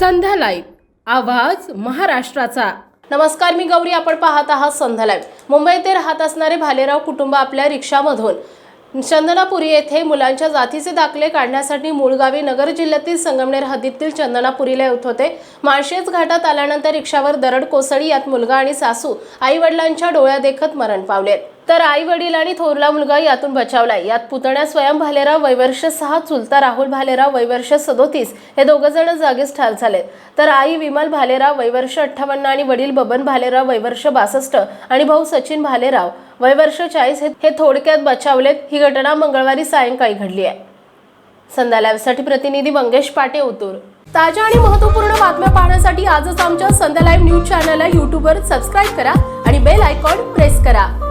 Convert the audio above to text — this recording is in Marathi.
संध्या लाईव्ह. आवाज महाराष्ट्राचा. नमस्कार मी गौरी. आपण पाहत आहात संध्या लाईव्ह. मुंबई ते राहत असणारे भालेराव कुटुंब आपल्या रिक्षामधून. चंदनापुरी येथे मुलांच्या जातीचे दाखले काढण्यासाठी मूळगावी नगर जिल्ह्यातील संगमनेर हद्दीतील चंदनापुरीला येत होते. माळशेज घाटात आल्यानंतर रिक्षावर दरड कोसळी यात मुलगा आणि सासू आई वडिलांच्या डोळ्या देखत मरण पावले. तर आई वडील आणि थोरला मुलगा यातून बचावलाय यात पुतण्या स्वयं भालेराव वैवर्ष सहा चुलता राहुल भालेराव वैवर्ष सदोतीस हे दोघंजण जागीच ठार झालेत तर आई विमल भालेराव वैवर्ष अठ्ठावन्न आणि वडील बबन भालेराव वैवर्ष बासष्ट आणि भाऊ सचिन भालेराव वयवर्ष चाळीस हे- हे थोडक्यात बचावलेत. ही घटना मंगळवारी सायंकाळी घडली आहे. संध्या लाईव्हसाठी प्रतिनिधी मंगेश पाटे उतूर. ताज्या आणि महत्त्वपूर्ण बातम्या पाहण्यासाठी आजच आमच्या संध्या लाईव्ह न्यूज चॅनलला यूट्यूबवर सबस्क्राईब करा आणि बेल आयकॉन प्रेस करा.